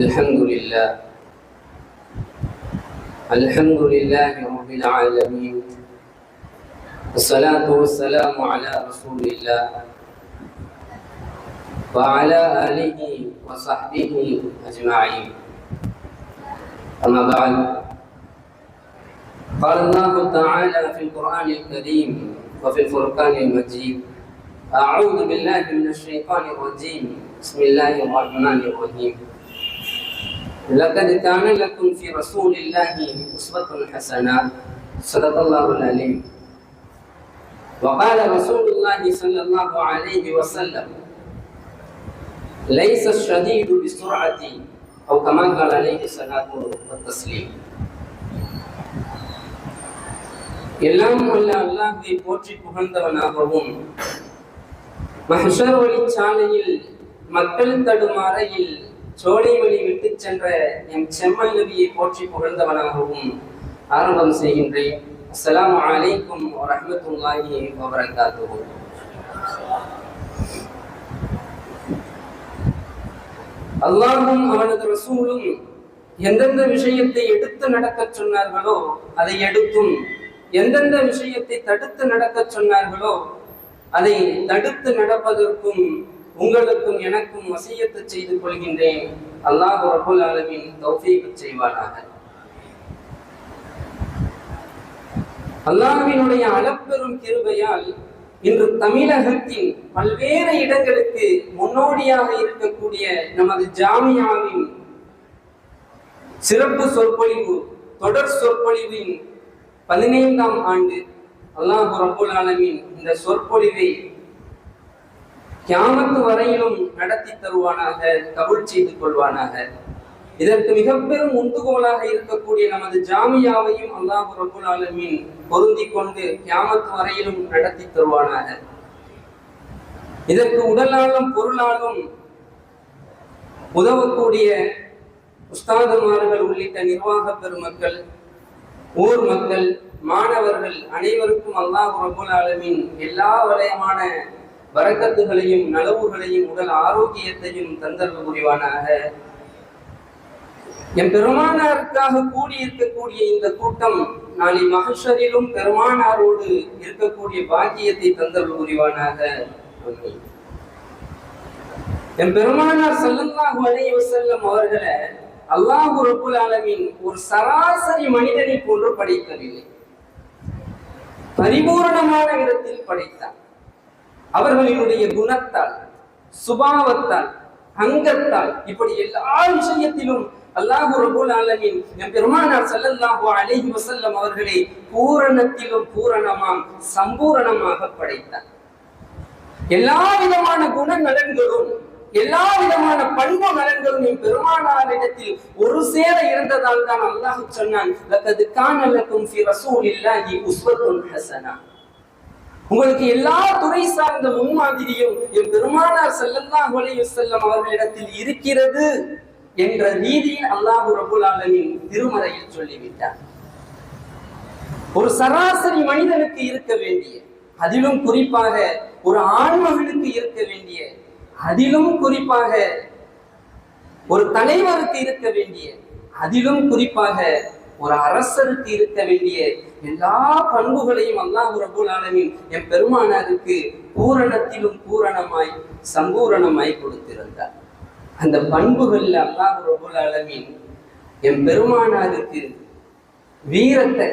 الحمد لله. الحمد لله رب العالمين. والصلاة والسلام على رسول الله. وعلى آله وصحبه أجمعين. أما بعد. قال الله تعالى في القرآن الكريم وفي الفرقان المجيد أعوذ بالله من الشيطان الرجيم. بسم الله الرحمن الرحيم. لقد كان لكم في رسول الله أسوة حسنة صدق الله العليم وقال رسول الله صلى الله عليه وسلم ليس الشديد بسرعة أو كما قال عليه الصلاة والتسليم எல்லாம் வல்ல அல்லாஹை போற்றி புகழ்ந்தவனாகவும் மஹஷர் வழிச்சாலையில் மக்கள் தடும் அறையில் சோலை வழி விட்டுச் சென்ற எம் செம்மல் நபியை போற்றி புகழ்ந்தவனாகவும் ஆரம்பம் செய்கின்றேன். அஸ்லாம் அலைக்கும் வரஹ்மத்துல்லாஹி வபரகாத்து அல்லாஹும் அவனது ரசூலும் எந்தெந்த விஷயத்தை எடுத்து நடக்கச் சொன்னார்களோ அதை எடுத்தும் எந்தெந்த விஷயத்தை தடுத்து நடக்கச் சொன்னார்களோ அதை தடுத்து நடப்பதற்கும் உங்களுக்கும் எனக்கும் வசியத்தை செய்து கொள்கின்றேன். அல்லாஹ் ரபுல் ஆலமின் தௌஃபீக் செய்வானாக. அல்லாஹ்வினுடைய அளப்பெரும் கிருபையால் இன்று தமிழகத்தின் பல்வேறு இடங்களுக்கு முன்னோடியாக இருக்கக்கூடிய நமது ஜாமியாவின் சிறப்பு சொற்பொழிவு தொடர் சொற்பொழிவின் பதினைந்தாம் ஆண்டு அல்லாஹு ரபுல் ஆலமின் இந்த சொற்பொழிவை கியாமத்து வரையிலும் நடத்தி தருவானாக கபுள் செய்து கொள்வானாக. இதற்கு மிக பெரும் உந்துகோலாக இருக்கக்கூடிய நமது ஜாமியாவையும் அல்லாஹு ரபுல் ஆலமின் பொருந்தி கொண்டு கியாமத்து வரையிலும் நடத்தி தருவானாக. இதற்கு உடலாலும் பொருளாலும் உதவக்கூடிய உஸ்தாதுமார்கள் உள்ளிட்ட நிர்வாக பெருமக்கள் ஊர் மக்கள் மாணவர்கள் அனைவருக்கும் அல்லாஹ் ரபுல் ஆலமின் எல்லா வலயமான வரக்கத்துகளையும் நலவுகளையும் உடல் ஆரோக்கியத்தையும் தந்தல் புரிவானாக. என் பெருமானாருக்காக கூடியிருக்கக்கூடிய இந்த கூட்டம் நாளை மகஷரிலும் பெருமானாரோடு இருக்கக்கூடிய பாக்கியத்தை தந்தல் புரிவானாக. என் பெருமானார் சல்லல்லாஹு அலைஹி செல்லும் அவர்களை அல்லாஹு ரபுல் ஆலமின் ஒரு சராசரி மனிதனை போன்று படைக்கவில்லை. பரிபூரணமான இடத்தில் படைத்தார். அவர்களினுடைய குணத்தால் சுபாவத்தால் அங்கத்தால் இப்படி எல்லா விஷயத்திலும் அல்லாஹு ரபுல் ஆலமின் என் பெருமானார் சல்லல்லாஹு அலைஹி அவர்களை பூரணத்திலும் பூரணமாம் சம்பூரணமாக படைத்தார். எல்லா விதமான குண நலன்களும் எல்லா விதமான பண்பு நலன்களும் என் பெருமானாரிடத்தில் ஒரு சேர இருந்ததால் தான் அல்லாஹ் சொன்னான் லக்கது கானலக்கும் ஃபி ரசூலில்லாஹி உஸ்வத்துன் ஹசனா. உங்களுக்கு எல்லா துறை சார்ந்த முன்மாதிரியும் என் பெருமானார் ஸல்லல்லாஹு ஒலையு செல்லம் அவர்களிடத்தில் இருக்கிறது என்ற ரீதியில் அல்லாஹு ரபுல் ஆலமின் திருமறையில் சொல்லிவிட்டார். ஒரு சராசரி மனிதனுக்கு இருக்க வேண்டிய அதிலும் குறிப்பாக ஒரு ஆண்மகனுக்கு இருக்க வேண்டிய அதிலும் குறிப்பாக ஒரு தலைவருக்கு இருக்க வேண்டிய அதிலும் குறிப்பாக ஒரு அரசருக்கு இருக்க வேண்டிய எல்லா பண்புகளையும் அல்லாஹ் ரபுல் ஆலமின் என் பெருமானாருக்கு பூரணத்திலும் பூரணமாய் சம்பூரணமாய் கொடுத்திருந்தார். அந்த பண்புகள்ல அல்லாஹ் ரபுல் ஆலமின் என் பெருமானாருக்கு வீரத்தை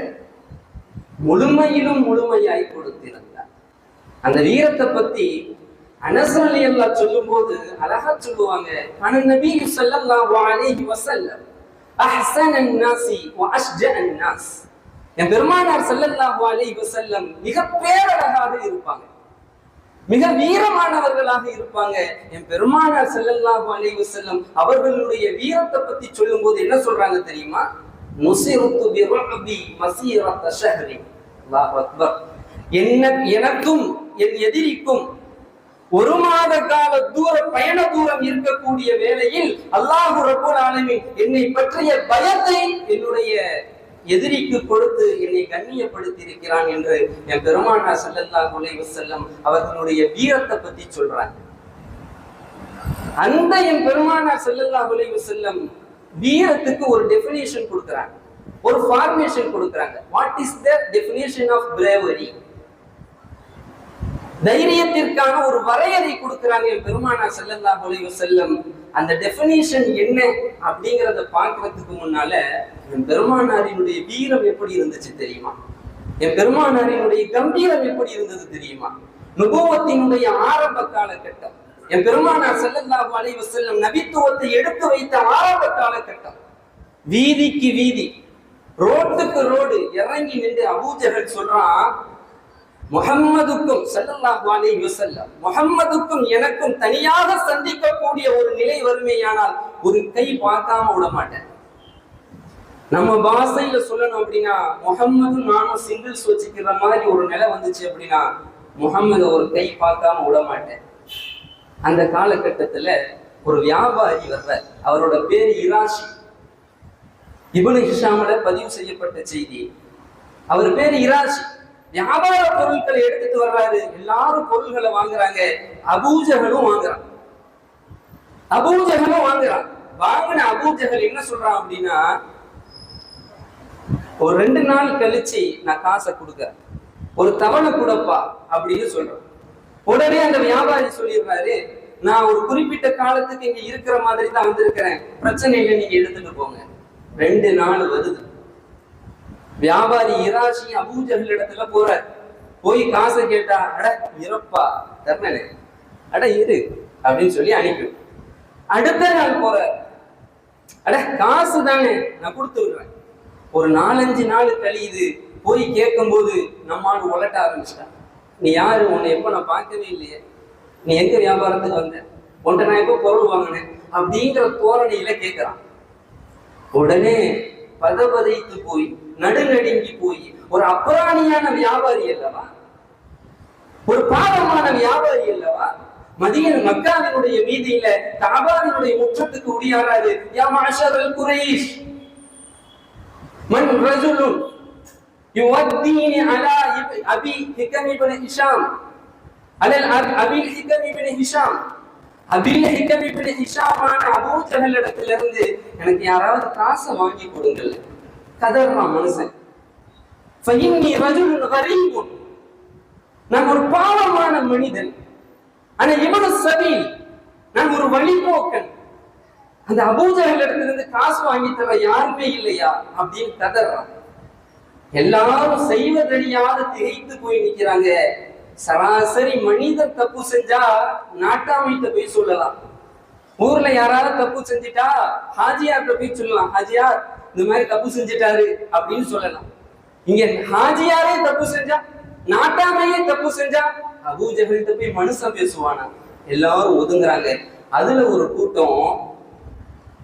முழுமையிலும் முழுமையாய் கொடுத்திருந்தார். அந்த வீரத்தை பத்தி அனசலி அல்லா சொல்லும் போது அழகா சொல்லுவாங்க அனநபி நபி ஸல்லல்லாஹு அலைஹி வஸல்லம். என் பெருமானார் ஸல்லல்லாஹு அலைஹி வஸல்லம் மிக பேரழகாக இருப்பாங்க. மிக வீரமானவர்களாக இருப்பாங்க. என் பெருமானார் ஸல்லல்லாஹு அலைஹி வஸல்லம் அவர்களுடைய வீரத்தை பத்தி சொல்லும்போது என்ன சொல்றாங்க தெரியுமா? நுசிருத்து பிர்ரபி மசீரத்த ஷஹ்ரி. அல்லாஹ் அக்பர். என்ன எனக்கும் என் எதிரிக்கும் ஒரு மாத கால தூர பயண தூரம் இருக்கக்கூடிய வேளையில் அல்லாஹு ரப்பல் ஆலமீன் என்னை பற்றிய பயத்தை என்னுடைய எதிரிக்கு கொடுத்து என்னை கண்ணியப்படுத்தி இருக்கிறான் என்று என் பெருமானா செல்லல்லா குலைவு செல்லம் அவர்களுடைய வீரத்தை பத்தி சொல்றாங்க அந்த என் பெருமானார் செல்லல்லா குலைவு செல்லம் வீரத்துக்கு ஒரு டெஃபினேஷன் கொடுக்குறாங்க. ஒரு ஃபார்மேஷன் கொடுக்குறாங்க. What is the definition of bravery தைரியத்திற்கான ஒரு வரையறை கொடுக்கிறார்கள் என் பெருமானார் ஸல்லல்லாஹு செல்லம் அந்த டெபினேஷன் என்ன அப்படிங்கிறத பார்க்கறதுக்கு முன்னால என் பெருமானாரினுடைய வீரம் எப்படி இருந்துச்சு தெரியுமா? என் பெருமானாரினுடைய கம்பீரம் எப்படி இருந்தது தெரியுமா? நுபுவத்தினுடைய ஆரம்ப காலகட்டம். என் பெருமானார் செல்லல்லாஹு அலைஹி வஸல்லம் நபித்துவத்தை எடுத்து வைத்த ஆரம்ப காலகட்டம். வீதிக்கு வீதி ரோட்டுக்கு ரோடு இறங்கி நின்று அபூஜர்கள் சொல்றான் முகம்மதுக்கும் ஸல்லல்லாஹு அலைஹி முகம்மதுக்கும் எனக்கும் தனியாக சந்திக்கக்கூடிய ஒரு நிலை வறுமையானால் ஒரு கை பார்க்காம விட மாட்டேன். நம்ம பாஷையில சொல்லணும் அப்படின்னா முகம்மது நானும் சிங்கிள்ஸ் வச்சுக்கிற மாதிரி ஒரு நிலை வந்துச்சு அப்படின்னா முகம்மது ஒரு கை பார்க்காம விட மாட்டேன். அந்த காலகட்டத்துல ஒரு வியாபாரி வர்றார் அவரோட பேர் இராஷி. இப்னு ஹிஷாமல பதிவு செய்யப்பட்ட செய்தி. அவர் பேர் இராஷி. வியாபார பொருட்களை எடுத்துட்டு வர்றாரு. எல்லாரும் பொருள்களை வாங்குறாங்க. அபூஜகளும் வாங்குறான். அபூஜகளும் வாங்குறான். வாங்கின அபூஜகள் என்ன சொல்றான் அப்படின்னா ஒரு ரெண்டு நாள் கழிச்சு நான் காசை கொடுக்க ஒரு தவணை கொடுப்பா அப்படின்னு சொல்றேன். உடனே அந்த வியாபாரி சொல்லிடுறாரு நான் ஒரு குறிப்பிட்ட காலத்துக்கு இங்க இருக்கிற மாதிரி தான் வந்திருக்கிறேன். பிரச்சனை இல்லை நீங்க எடுத்துட்டு போங்க. ரெண்டு நாள் வருது. வியாபாரி இராசி அபூஜகல் இடத்துல போறார். போய் காசை கேட்டா அட இறப்பா தரணே அட இரு அப்படின்னு சொல்லி அனுப்பி அடுத்த நாள் போறார். அட காசு தானே நான் கொடுத்து விடுறேன். ஒரு நாலஞ்சு நாள் கழியுது போய் கேட்கும்போது நம்மாடு உலட்ட ஆரம்பிச்சிட்டான். நீ யாரு? உன்னை எப்போ நான் பார்க்கவே இல்லையே. நீ எங்க வியாபாரத்துக்கு வந்த? உன்ட்ட நான் எப்போ பொருள் வாங்கினேன்? அப்படிங்கிற தோரணையில கேட்கிறான் உடனே பதபதைத்து போய் நடுநடுங்கி போய். ஒரு அப்புராணியான வியாபாரி அல்லவா? ஒரு பாவமான வியாபாரி அல்லவா? மதியன் மக்காவினுடைய வீதியில காபாவினுடைய முற்றத்துக்கு உடியாராரு யா மாஷரல் குரைஷ். மன் ரஜுலுன். யுவத்தீனி அலா இப்- அபி ஹிகம் இப்னு ஹிஷாம். அலல் அப்- Abi Hakam ibn Hisham. Abil Hakam ibn ஹிஷாமான Abu Jahl இடத்துல இருந்து எனக்கு யாராவது காசை வாங்கி கொடுங்கள். கதறான் மனுஷன். நான் ஒரு பாவமான மனிதன். ஆனா இவன சபீல் நான் ஒரு வழிபோக்கன். அந்த அபூஜகல் இருந்து காசு வாங்கி தர யாருமே இல்லையா? அப்படின்னு கதறான். எல்லாரும் செய்வதறியாத திகைத்து போய் நிக்கிறாங்க. சராசரி மனிதன் தப்பு செஞ்சா நாட்டாமைத்த போய் சொல்லலாம். ஊர்ல யாராவது தப்பு செஞ்சுட்டா ஹாஜியார்கிட்ட போய் சொல்லலாம். ஹாஜியார் இந்த மாதிரி தப்பு செஞ்சுட்டாரு அப்படின்னு சொல்லலாம். இங்க ஹாஜியாரே தப்பு செஞ்சா நாட்டாமையே தப்பு செஞ்சா அபூஜகல்கிட்ட போய் மனுஷன் பேசுவானா? எல்லாரும் ஒதுங்குறாங்க. அதுல ஒரு கூட்டம்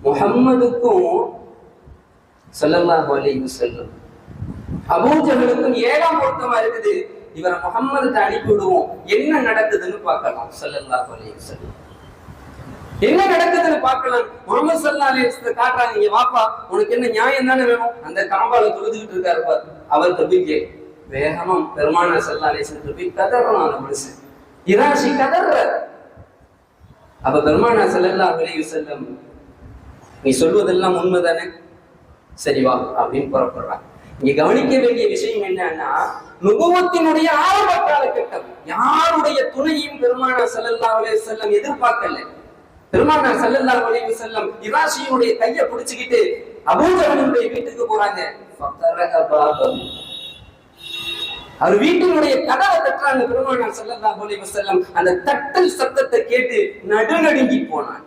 முகம்மதுக்கும் சொல்லல்லாஹு அலைஹி செல்லும் அபூஜகளுக்கும் ஏழாம் பொருத்தமா இருக்குது. இவரை முகம்மதுக்கு அனுப்பி விடுவோம் என்ன நடக்குதுன்னு பார்க்கலாம். சொல்லல்லாஹு அலைஹி செல்லும் என்ன நடக்குதுன்னு பார்க்கலாம். முகமது சல்லா அலி காட்டுறாங்க இங்க வாப்பா உனக்கு என்ன நியாயம் தானே வேணும்? அந்த காம்பால தொழுதுகிட்டு இருக்காரு பார். அவர் போய் வேகமா பெருமான சல்லா அலி போய் கதறான் அந்த மனுஷன். இராசி கதற அப்ப பெருமானா செல்லல்லா வரையும் செல்லும் நீ சொல்வதெல்லாம் உண்மைதானே? சரி வா அப்படின்னு புறப்படுறான் இங்க கவனிக்க வேண்டிய விஷயம் என்னன்னா நுபுவத்தினுடைய ஆரம்ப காலகட்டம். யாருடைய துணையும் பெருமானா செல்லல்லா அலைஹி எதிர்பார்க்கல. பெருமானா செல்லல்லா வலிவு செல்லம் இராஷியுடைய கையை பிடிச்சுக்கிட்டு அபூஜஹலுடைய வீட்டுக்கு போறாங்க. அவர் வீட்டினுடைய கதவை தட்டுறாங்க பெருமானார் செல்லல்லா வலிவு செல்லம் அந்த தட்டல் சத்தத்தை கேட்டு நடுநடுங்கி போனான்.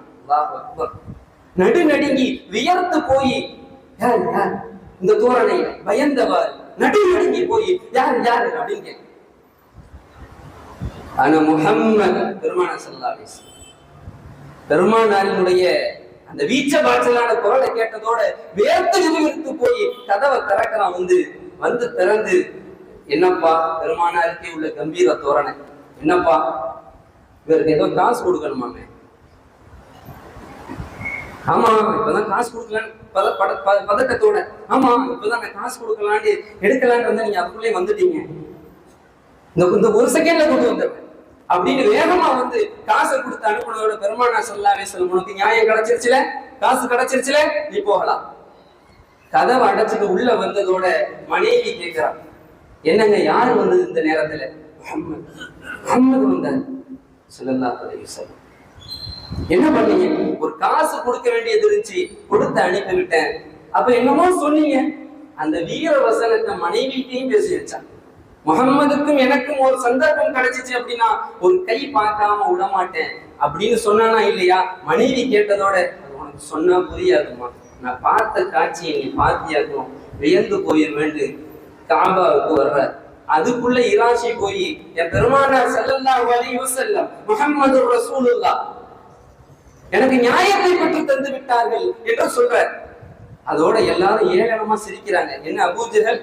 நடுநடுங்கி வியர்த்து போய் யார் யார்? இந்த தோரணை பயந்தவர் நடுநடுங்கி போய் யார் யார்? அப்படின்னு கேட்க ஆனா முகம்மது பெருமான ஸல்லல்லாஹு பெருமானாரினுடைய அந்த வீச்ச பாய்ச்சலான குரலை கேட்டதோட வேர்த்து விறுவிறுத்து போய் கதவை திறக்கிறான் வந்து வந்து திறந்து என்னப்பா பெருமானாருக்கே உள்ள கம்பீர தோரணை. என்னப்பா இவருக்கு ஏதோ காசு கொடுக்கணுமாமே? ஆமா இப்பதான் காசு கொடுக்கலான்னு பத பட பதட்டத்தோட ஆமா இப்பதான் நான் காசு கொடுக்கலான்னு எடுக்கலான்னு வந்து நீங்க அதுக்குள்ளே வந்துட்டீங்க. இந்த இந்த ஒரு செகண்ட்ல கொண்டு வந்துடுவேன் அப்படின்னு வேகமா வந்து காசை கொடுத்து அனுப்புனதோட பெருமானா சொல்லாவே சொல்லும் உனக்கு நியாயம் கிடைச்சிருச்சுல? காசு கிடைச்சிருச்சுல? நீ போகலாம். கதவை அடைச்சிட்டு உள்ள வந்ததோட மனைவி கேட்கிறான் என்னங்க யாரு வந்தது இந்த நேரத்துல? முகம்மது. முஹம்மது வந்தார். ஸல்லல்லாஹு என்ன பண்ணீங்க? ஒரு காசு கொடுக்க வேண்டியது இருந்துச்சு. கொடுத்து அனுப்பி விட்டேன். அப்ப என்னமோ சொன்னீங்க. அந்த வீர வசனத்தை மனைவிட்டையும் பேசி வச்சான் முகம்மதுக்கும் எனக்கும் ஒரு சந்தர்ப்பம் கிடைச்சிச்சு அப்படின்னா ஒரு கை பார்க்காம விட மாட்டேன் அப்படின்னு சொன்னானா இல்லையா? மனைவி கேட்டதோட அது உனக்கு சொன்னா புரியாதுமா நான் பார்த்த காட்சியை நீ பார்த்தியாக்கும் வியந்து போயிருவேண்டு. காபாவுக்கு வர்ற அதுக்குள்ள இராசி போய் என் பெருமானார் செல்லல்லா வலி யூசல்லம் முஹம்மது ரசூலுல்லா எனக்கு நியாயத்தை பெற்று தந்து விட்டார்கள் என்று சொல்ற அதோட எல்லாரும் ஏளனமா சிரிக்கிறாங்க. என்ன அபூஜர்கள்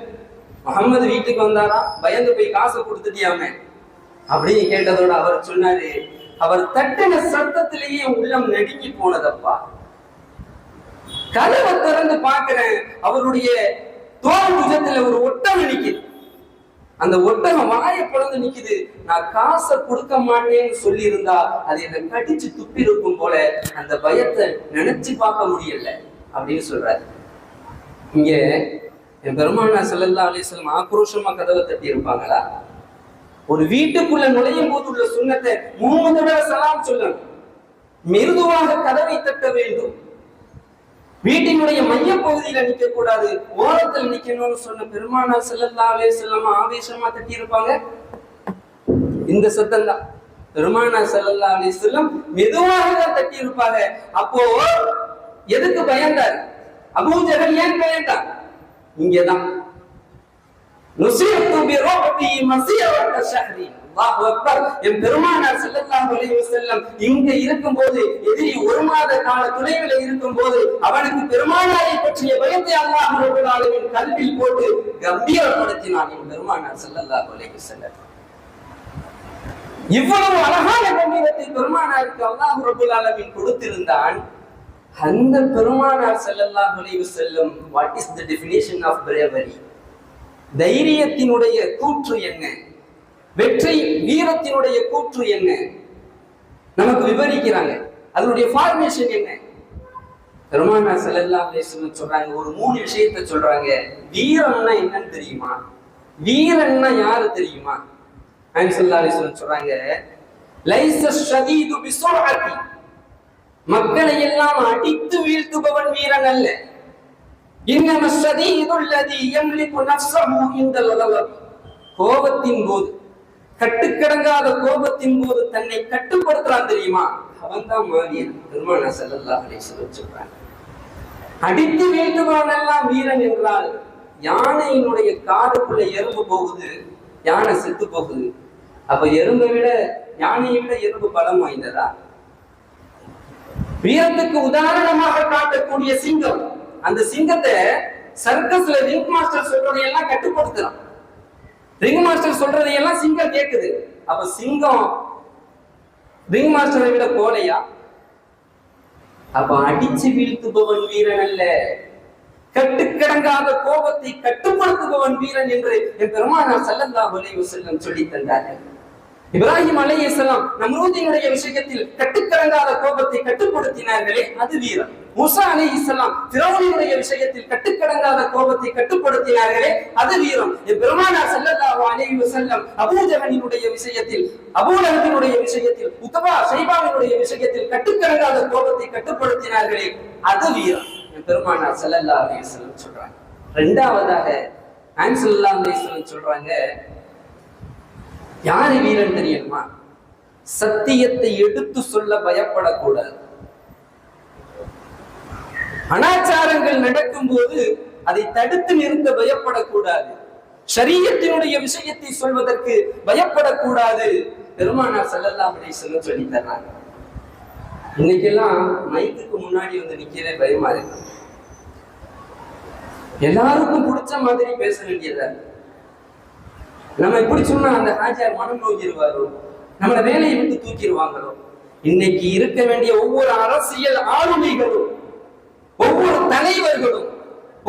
முகமது வீட்டுக்கு வந்தாரா? பயந்து போய் காசு கொடுத்துட்டியாமே? அப்படின்னு கேட்டதோட அவர் சொன்னாரு அவர் தட்டின சத்தத்திலேயே உள்ளம் நடுங்கி போனதப்பா. கதவை திறந்து பார்க்கிறேன். அவருடைய தோல் புஜத்துல ஒரு ஒட்டகம் நிக்குது. அந்த ஒட்டகம் வாய பிளந்து நிக்குது. நான் காசை கொடுக்க மாட்டேன்னு சொல்லி இருந்தா அது என்ன கடிச்சு துப்பி இருக்கும் போல அந்த பயத்தை நினைச்சு பார்க்க முடியல. அப்படின்னு சொல்றாரு. இங்க என் பெருமானா செல்லல்லா அலிஸ்லம் ஆக்ரோஷமா கதவை தட்டி இருப்பாங்களா ஒரு வீட்டுக்குள்ள நுழையும் போது உள்ள சுண்ணத்தை மூணு தடவை சலாம் சொல்லணும். மிருதுவாக கதவை தட்ட வேண்டும். வீட்டினுடைய மைய பகுதியில நிக்க கூடாது ஓரத்தில் நிக்கணும்னு சொன்ன பெருமானா செல்லல்லா அலிஸ்லாம் ஆவேசமா தட்டி இருப்பாங்க இந்த சத்தம் தான் பெருமானா செல்லல்லா அலைஹி மெதுவாக தான் தட்டி இருப்பாங்க அப்போ எதுக்கு பயந்தார்? அபூஜகன் ஏன் பயந்தான் இங்கதான். நுசியத்து என் பெருமானார் ஸல்லல்லாஹு அலைஹி வஸல்லம் இங்க இருக்கும்போது எதிரி ஒரு மாத கால துணைவில இருக்கும்போது அவனுக்கு பெருமானாரை பற்றிய பயத்தை அல்லாஹ் கல்வியில் போட்டு கம்பீரப்படுத்தினான் என் பெருமானார் ஸல்லல்லாஹு அலைஹி வஸல்லம். இவ்வளவு அழகான கம்பீரத்தை பெருமானாருக்கு அல்லாஹ் ரப்பல் ஆலமீன் கொடுத்திருந்தான். அந்த பெருமானார் செல்லல்லா நுழைவு செல்லும் what is the definition of bravery தைரியத்தினுடைய கூற்று என்ன? வெற்றி வீரத்தினுடைய கூற்று என்ன? நமக்கு விவரிக்கிறாங்க. அதனுடைய ஃபார்மேஷன் என்ன? பெருமானா செல்லல்லா அலைஹி சொல்றாங்க ஒரு மூணு விஷயத்தை சொல்றாங்க. வீரம்னா என்னன்னு தெரியுமா? வீரன்னா யாரு தெரியுமா? நாயகம் சொல்றாங்க லைஸ ஷதீது பிசுர்அதி மக்களை எல்லாம் அடித்து வீழ்த்துபவன் வீரன் அல்ல. கோபத்தின் போது கட்டுக்கடங்காத கோபத்தின் போது தன்னை கட்டுப்படுத்துறான் தெரியுமா? அவன் தான் மாவீரன் பெருமானா ஸல்லல்லாஹு சொல்றாங்க அடித்து வீழ்த்துபவன் எல்லாம் வீரன் என்றால் யானையினுடைய காதுக்குள்ள எறும்பு போகுது யானை செத்து போகுது. அப்ப எறும்பை விட யானையை விட எறும்பு பலம் வாய்ந்ததா? வீரத்துக்கு உதாரணமாக காட்டக்கூடிய சிங்கம். அந்த சிங்கத்தை சர்க்கஸ்ல ரிங் மாஸ்டர் சொல்றதையெல்லாம் கட்டுப்படுத்துறான். ரிங் மாஸ்டர் சொல்றதையெல்லாம் சிங்கம் கேட்குது அப்ப சிங்கம் ரிங் மாஸ்டரை விட கோலையா அப்ப அடிச்சு வீழ்த்துபவன் வீரன் அல்ல. கட்டுக்கடங்காத கோபத்தை கட்டுப்படுத்துபவன் வீரன் என்று என் பெருமானார் செல்லந்தா அலைஹி செல்லம் சொல்லி தந்தார்கள். இப்ராஹிம் அலை இஸ்லாம் நம்ரூதியினுடைய விஷயத்தில் கட்டுக்கடங்காத கோபத்தை கட்டுப்படுத்தினார்களே அது வீரம். முசா மூசா இஸ்லாம் திரௌனியுடைய விஷயத்தில் கட்டுக்கடங்காத கோபத்தை கட்டுப்படுத்தினார்களே அது வீரம். என் பெருமானார் ஸல்லல்லாஹு அலைஹி வஸல்லம் அபூஜஹலினுடைய விஷயத்தில் அபூலஹபினுடைய விஷயத்தில் உத்தபா ஷைபாவினுடைய விஷயத்தில் கட்டுக்கடங்காத கோபத்தை கட்டுப்படுத்தினார்களே அது வீரம். என் பெருமானார் ஸல்லல்லாஹு அலைஹி வஸல்லம் சொல்றாங்க. ரெண்டாவதாக ஆன்சல்லா ஸல்லல்லாஹு அலைஹி வஸல்லம் சொல்றாங்க யாரு வீரன் தெரியுமா? சத்தியத்தை எடுத்து சொல்ல பயப்படக்கூடாது. அனாச்சாரங்கள் நடக்கும்போது அதை தடுத்து நிறுத்த பயப்படக்கூடாது. சரீரத்தினுடைய விஷயத்தை சொல்வதற்கு பயப்படக்கூடாது. பெருமானார் செல்லலாம் அப்படின்னு வஸல்லம் சொல்லி தர்றாங்க. இன்னைக்கெல்லாம் மைக்குக்கு முன்னாடி வந்து நிக்கவே பயமா இருக்கு. எல்லாருக்கும் பிடிச்ச மாதிரி பேச வேண்டியதா இருக்கு. நம்ம இப்படி சொன்னா அந்த ஹாஜியார் மனம் நோக்கிடுவாரோ நம்மளை வேலையை விட்டு தூக்கிடுவாங்களோ இன்னைக்கு இருக்க வேண்டிய ஒவ்வொரு அரசியல் ஆளுமைகளும் ஒவ்வொரு தலைவர்களும்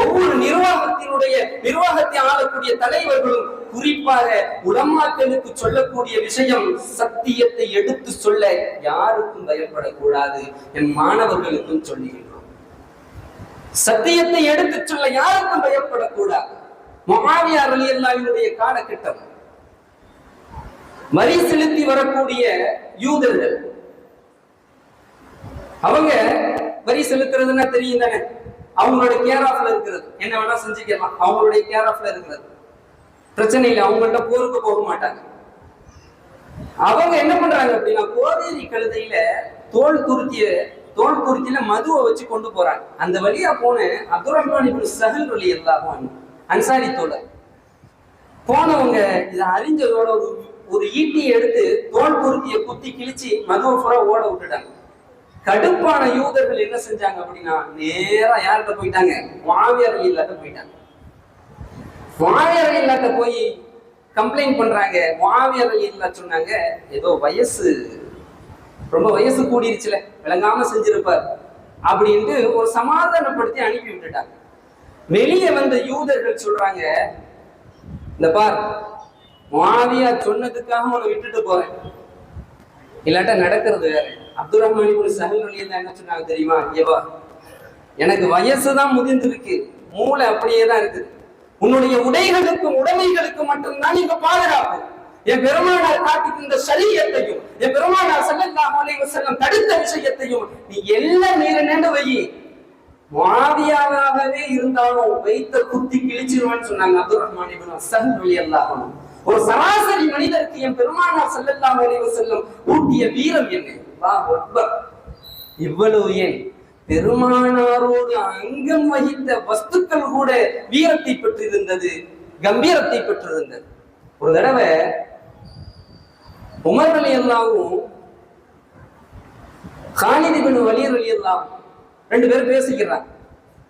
ஒவ்வொரு நிர்வாகத்தினுடைய நிர்வாகத்தை ஆளக்கூடிய தலைவர்களும் குறிப்பாக உலமாக்களுக்கு சொல்லக்கூடிய விஷயம் சத்தியத்தை எடுத்து சொல்ல யாருக்கும் பயப்படக்கூடாது என் மாணவர்களுக்கும் சொல்லுகின்றோம். சத்தியத்தை எடுத்து சொல்ல யாருக்கும் பயப்படக்கூடாது. மொஹாவியார் அலி அல்லாவினுடைய காலகட்டம். வரி செலுத்தி வரக்கூடிய யூதர்கள். அவங்க வரி செலுத்துறதுன்னா தெரியும் தானே? அவங்களுடைய கேர் ஆஃப்ல இருக்கிறது. என்ன வேணா செஞ்சுக்கலாம். அவங்களுடைய கேர் ஆஃப்ல இருக்கிறது. பிரச்சனை இல்லை. அவங்கள்ட்ட போருக்கு போக மாட்டாங்க. அவங்க என்ன பண்றாங்க அப்படின்னா கோவேரி கழுதையில தோல் துருத்திய தோல் துருத்தியில மதுவை வச்சு கொண்டு போறாங்க. அந்த வழியா போன அப்துல் ரஹ்மான் இப்படி சஹல் வழி எல்லாரும் அன்சாரி தோழர். போனவங்க இதை அறிஞ்சதோட ஒரு ஒரு ஈட்டியை எடுத்து தோல் பொருத்திய குத்தி கிழிச்சு மதுவை ஓட விட்டுட்டாங்க. கடுப்பான யூதர்கள் என்ன செஞ்சாங்க அப்படின்னா நேரா யார்கிட்ட போயிட்டாங்க? மாவியர் இல்லாத போயிட்டாங்க. மாவியர் இல்லாத போய் கம்ப்ளைண்ட் பண்றாங்க. மாவியர் இல்ல சொன்னாங்க ஏதோ வயசு ரொம்ப வயசு கூடிருச்சுல விளங்காம செஞ்சிருப்பார் அப்படின்ட்டு ஒரு சமாதானப்படுத்தி அனுப்பி விட்டுட்டாங்க. வெளியே வந்த யூதர்கள் சொல்றாங்க இந்த பார் மாவியா சொன்னதுக்காக உன்னை விட்டுட்டு போறேன். இல்லாட்டா நடக்கிறது வேற. அப்துல் ரஹ்மான் இப்னு சஹல் வழியா என்ன சொன்னாங்க தெரியுமா? ஏவா எனக்கு வயசு தான் முதிர்ந்திருக்கு. மூளை அப்படியே தான் இருக்குது. உன்னுடைய உடைகளுக்கும் உடைமைகளுக்கும் மட்டும்தான் இங்க பாதுகாப்பு. என் பெருமானார் காட்டிக்கின்ற சரியத்தையும் என் பெருமானார் ஸல்லல்லாஹு செல்லம் தடுத்த விஷயத்தையும் நீ எல்லாம் நீர் நின்று வை மாவியாவாகவே இருந்தாலும் வைத்த குத்தி கிழிச்சிருவான்னு சொன்னாங்க அப்துல் ரஹ்மான் இப்னு சஹல் ஒரு சராசரி மனிதருக்கு என் பெருமானார் செல்லல்லாம் அலைஹி செல்லும் ஊட்டிய வீரம் என்ன? வா அக்பர். இவ்வளவு ஏன்? பெருமானாரோடு அங்கம் வகித்த வஸ்துக்கள் கூட வீரத்தை பெற்றிருந்தது கம்பீரத்தை பெற்றிருந்தது. ஒரு தடவை உமர் அலி அல்லாவும் காலிதிபின் வலியர் அலி அல்லாவும் ரெண்டு பேரும் பேசிக்கிறாங்க.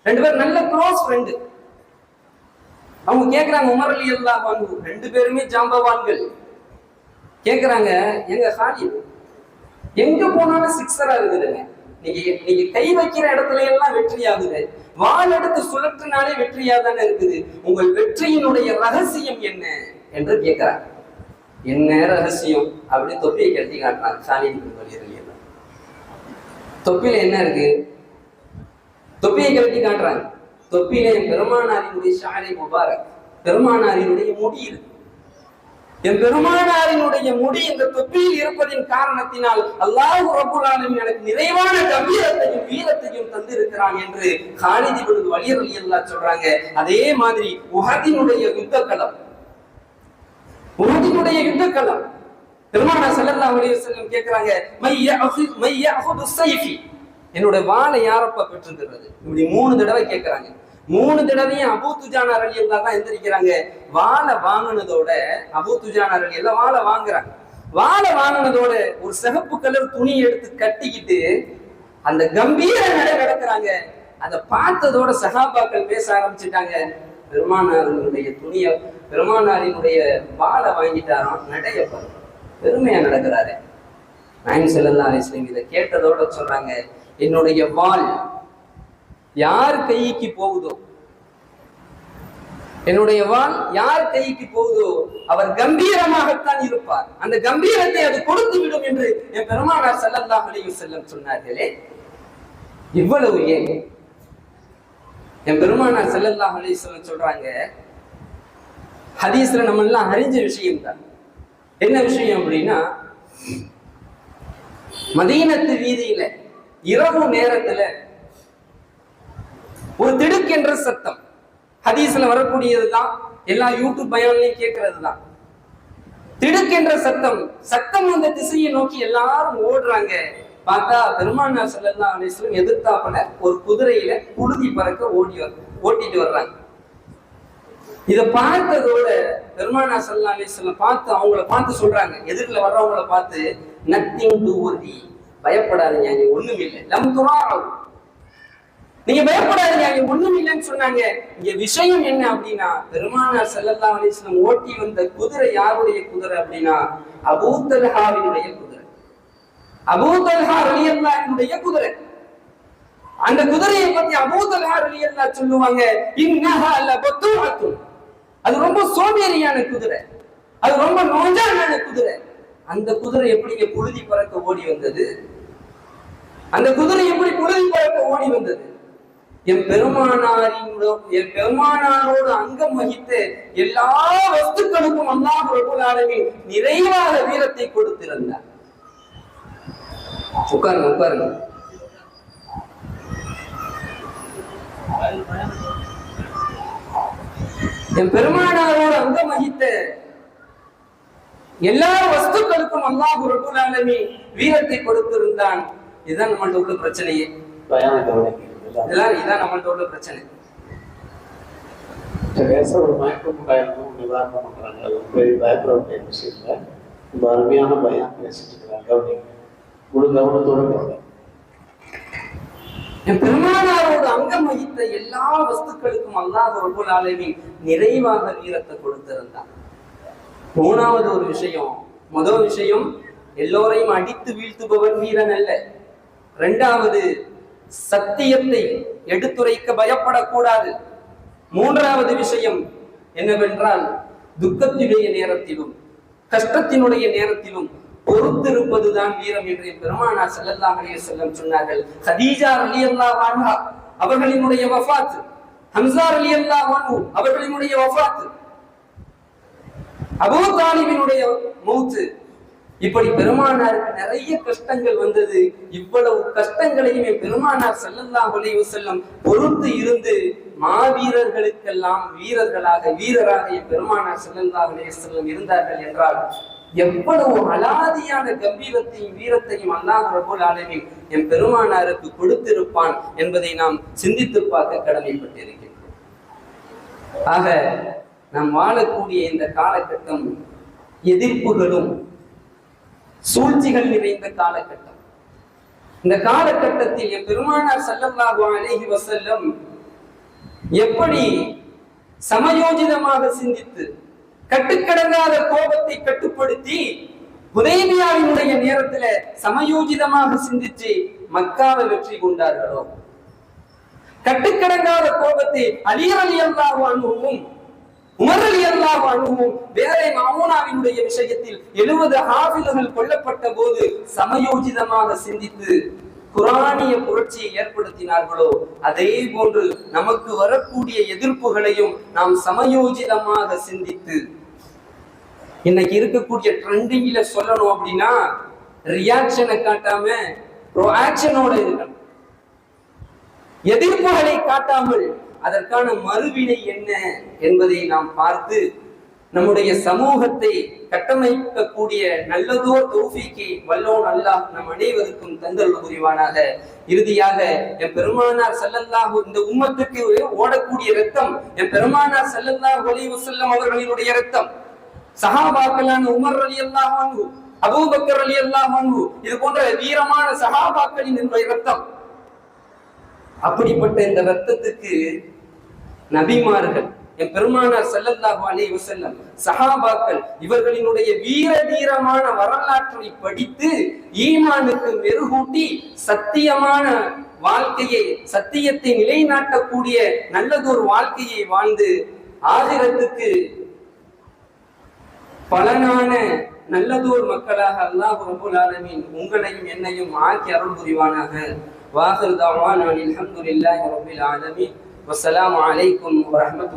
ரெண்டு பேரும் நல்ல க்ளோஸ் ஃப்ரெண்டு அவங்க கேட்குறாங்க உமர் அலி அல்லா வாங்கு ரெண்டு பேருமே ஜாம்பவான்கள் கேட்குறாங்க எங்க காலித் எங்க போனாலும் சிக்ஸரா இருக்குதுங்க. நீங்க நீங்க கை வைக்கிற இடத்துல எல்லாம் வெற்றி ஆகுது வால் எடுத்து சுழற்றினாலே வெற்றியா தானே இருக்குது. உங்கள் வெற்றியினுடைய ரகசியம் என்ன? என்று கேட்கிறார் என்ன ரகசியம்? அப்படின்னு தொப்பியை கட்டி காட்டுறாங்க. சாலியின் தொப்பியில என்ன இருக்கு? தொப்பியை கழட்டி காட்டுறாங்க. தொப்பியிலே என் பெருமானாரினுடைய ஷாலை முபாரக். பெருமானாரினுடைய முடி இருக்கு என் பெருமானாரினுடைய முடி இந்த தொப்பியில் இருப்பதின் காரணத்தினால் அல்லாஹ் ரபுல் எனக்கு நிறைவான கம்பீரத்தையும் வீரத்தையும் தந்திருக்கிறான் என்று காலிதி விடுது வலியர் எல்லாம் சொல்றாங்க. அதே மாதிரி உஹதினுடைய யுத்த களம் உஹதினுடைய யுத்த பெருமானா செல்லல்லா அலைஹி வஸல்லம் கேக்குறாங்க மைய மைய அஹுது என்னோட வாழை யாரப்பா பெற்றிருக்கிறது? இப்படி மூணு தடவை கேட்கறாங்க. மூணு தடவையும் அபூ துஜானா அலி அல்லா தான் எந்திரிக்கிறாங்க. வாழை வாங்கினதோட அபு துஜானா அலி எல்லாம் வாழை வாங்குறாங்க. வாழை வாங்கினதோட ஒரு சிகப்பு கலர் துணி எடுத்து கட்டிக்கிட்டு அந்த கம்பீர நடை நடக்கிறாங்க. அதை பார்த்ததோட சகாபாக்கள் பேச ஆரம்பிச்சிட்டாங்க. பெருமானாரினுடைய துணிய பெருமானாரினுடைய வாழை வாங்கிட்டாராம். நடைய பாருங்க. பெருமையா நடக்கிறாரு. நாயம் செல்லல்லா இதை கேட்டதோட சொல்றாங்க. என்னுடைய வாள் யார் கைக்கு போகுதோ? என்னுடைய வாள் யார் கைக்கு போகுதோ அவர் கம்பீரமாகத்தான் இருப்பார். அந்த கம்பீரத்தை அது கொடுத்து விடும் என்று என் பெருமானார் ஸல்லல்லாஹு அலைஹி சொன்னார்களே இவ்வளவு ஏன்? என் பெருமானார் ஸல்லல்லாஹு அலைஹி செல்லம் சொல்றாங்க ஹதீஸ்ல நம்ம எல்லாம் அறிஞ்ச விஷயம் தான் என்ன விஷயம் அப்படின்னா மதீனத்து வீதியில இரவு நேரத்துல ஒரு திடுக்கென்ற சத்தம். ஹதீஸ்ல வரக்கூடியதுதான் எல்லா யூடியூப் பயான்லையும் கேட்கறது தான் திடுக்கென்ற சத்தம் சத்தம் அந்த திசையை நோக்கி எல்லாரும் ஓடுறாங்க. பார்த்தா பெருமானார் ஸல்லல்லாஹு அலைஹி எதிர்த்தாப்புல ஒரு குதிரையில புழுதி பறக்க ஓடி வர ஓட்டிட்டு வர்றாங்க. இதை பார்த்ததோட பெருமானா சல்லா அலிஸ்லம் பார்த்து அவங்கள பார்த்து சொல்றாங்க. எதிரில் வர்றவங்கள பார்த்து நத்திங் டு ஒரி பயப்படாதீங்க அங்க ஒண்ணும் இல்லை. லம் துராவு நீங்க பயப்படாதீங்க அங்க ஒண்ணும் இல்லைன்னு சொன்னாங்க. இங்க விஷயம் என்ன அப்படின்னா பெருமானார் செல்லல்லா அலிஸ்லம் ஓட்டி வந்த குதிரை யாருடைய குதிரை அப்படின்னா அபூத்தல்ஹாவினுடைய குதிரை. அபூத்தல்ஹா அலியல்லாவினுடைய குதிரை. அந்த குதிரையை பத்தி அபூதல்ஹார் அலியல்லா சொல்லுவாங்க இன்னஹா லபத்துஅத்துன் அது ரொம்ப சோம்பேறியான குதிரை. அது ரொம்ப நோஞ்சான குதிரை. அந்த குதிரை எப்படிங்க புழுதி பறக்க ஓடி வந்தது? அந்த குதிரை எப்படி புழுதி பறக்க ஓடி வந்தது? என் பெருமானாரின் என் பெருமானாரோடு அங்கம் வகித்து எல்லா வஸ்துக்களுக்கும் அல்லாஹ் ரபுல் நிறைவாக வீரத்தை கொடுத்திருந்தார். உட்காருங்க உட்காருங்க. என் பெருமானாரோடு அங்கம் வகித்த எல்லா வஸ்துக்களுக்கும் அல்லாஹ் ரபுல் வீரத்தை கொடுத்திருந்தான். இதுதான் நம்மள்ட்ட உள்ள பிரச்சனையே. இதெல்லாம் இதான் நம்மள்ட்ட உள்ள பிரச்சனை. ஒரு மயக்கம் பயணம் நிவாரணம் பெரிய இல்லை ரொம்ப அருமையான பயம் பேசிட்டு இருக்கிறாங்க முழு கவனத்தோட பெருமானாரோடு அங்கம் வகித்த எல்லா வஸ்துக்களுக்கும் அல்லாஹ் ரபுல் ஆலமீன் நிறைவாக வீரத்தை கொடுத்திருந்தான் மூணாவது ஒரு விஷயம் முதல் விஷயம் எல்லோரையும் அடித்து வீழ்த்துபவன் வீரன் அல்ல. ரெண்டாவது சத்தியத்தை எடுத்துரைக்க பயப்படக்கூடாது. மூன்றாவது விஷயம் என்னவென்றால் துக்கத்தினுடைய நேரத்திலும் கஷ்டத்தினுடைய நேரத்திலும் பொறுத்திருப்பதுதான் வீரம் என்று பெருமானா ஸல்லல்லாஹு அலைஹி சொன்னார்கள். ஹதீஜா ரலியல்லாஹு அன்ஹா அவர்களினுடைய வஃபாத் ஹம்சா அலி அல்லாஹ் அவர்களினுடைய வஃபாத்து அபூ தாலிபினுடைய மௌத்து இப்படி பெருமானாருக்கு நிறைய கஷ்டங்கள் வந்தது. இவ்வளவு கஷ்டங்களையும் என் பெருமானார் செல்லல்லா அலைஹி வஸல்லம் பொறுத்து இருந்து மாவீரர்களுக்கெல்லாம் வீரர்களாக வீரராக என் பெருமானார் செல்லல்லா அலைஹி வஸல்லம் இருந்தார்கள் என்றால் எவ்வளவு அலாதியான கம்பீரத்தையும் வீரத்தையும் அல்லாஹ் ரபுல் ஆலமீன் என் பெருமானாருக்கு கொடுத்திருப்பான் என்பதை நாம் சிந்தித்து பார்க்க கடமைப்பட்டிருக்கிறோம் ஆக நாம் வாழக்கூடிய இந்த காலகட்டம் எதிர்ப்புகளும் சூழ்ச்சிகள் நிறைந்த காலகட்டம். இந்த காலகட்டத்தில் என் பெருமானார் ஸல்லல்லாஹு அழகி வசல்லம் எப்படி சமயோஜிதமாக சிந்தித்து கட்டுக்கடங்காத கோபத்தை கட்டுப்படுத்தி உதயபியாவினுடைய நேரத்துல சமயோஜிதமாக சிந்திச்சு மக்காவை வெற்றி கொண்டார்களோ? கட்டுக்கடங்காத கோபத்தை அலி அலி அல்லாஹ் அனுபவம் அல்லாஹ் அனுபவம் வேலை மாமூனாவினுடைய விஷயத்தில் எழுபது ஹாஃபில்கள் கொல்லப்பட்ட போது சமயோஜிதமாக சிந்தித்து குரானிய புரட்சியை ஏற்படுத்தினார்களோ அதே போன்று நமக்கு வரக்கூடிய எதிர்ப்புகளையும் நாம் சமயோஜிதமாக சிந்தித்து இன்னைக்கு இருக்கக்கூடிய ட்ரெண்டிங்ல சொல்லணும் அப்படின்னா ரியாக்ஷனை காட்டாம ப்ரோஆக்ஷனோட இருக்கணும். எதிர்ப்புகளை காட்டாமல் அதற்கான மறுவினை என்ன என்பதை நாம் பார்த்து நம்முடைய சமூகத்தை கட்டமைக்கக்கூடிய நல்லதோர் தௌஃபிக்கு வல்லோன் அல்லாஹ் நம் அனைவருக்கும் தந்தல் புரிவானாக. இறுதியாக என் பெருமானார் செல்லல்லாஹு இந்த உம்மத்துக்கு ஓடக்கூடிய ரத்தம் என் பெருமானார் செல்லல்லாஹு அலைஹி வசல்லம் அவர்களினுடைய ரத்தம் சஹாபாக்களான உமர் ரலியல்லாஹு வாங்கு அபூபக்கர் ரலியல்லாஹு வாங்கு இது போன்ற வீரமான சஹாபாக்களின் என்னுடைய ரத்தம் அப்படிப்பட்ட இந்த ரத்தத்துக்கு நபிமார்கள் என் பெருமானார் ஸல்லல்லாஹு அலைஹி வசல்லம் சஹாபாக்கள் இவர்களினுடைய வீர தீரமான வரலாற்றை படித்து ஈமானுக்கு மெருகூட்டி சத்தியமான வாழ்க்கையை சத்தியத்தை நிலைநாட்டக்கூடிய நல்லதொரு வாழ்க்கையை வாழ்ந்து ஆகிரத்துக்கு பலனான நல்லதோர் மக்களாக அல்லாஹ் ரபுல் ஆலமின் உங்களையும் என்னையும் ஆக்கி அருள் புரிவானாக. வாஹிர் தாவான் அல்ஹம்துலில்லாஹி ரபுல் ஆலமின். வசலாம் அலைக்கும் வரமத்து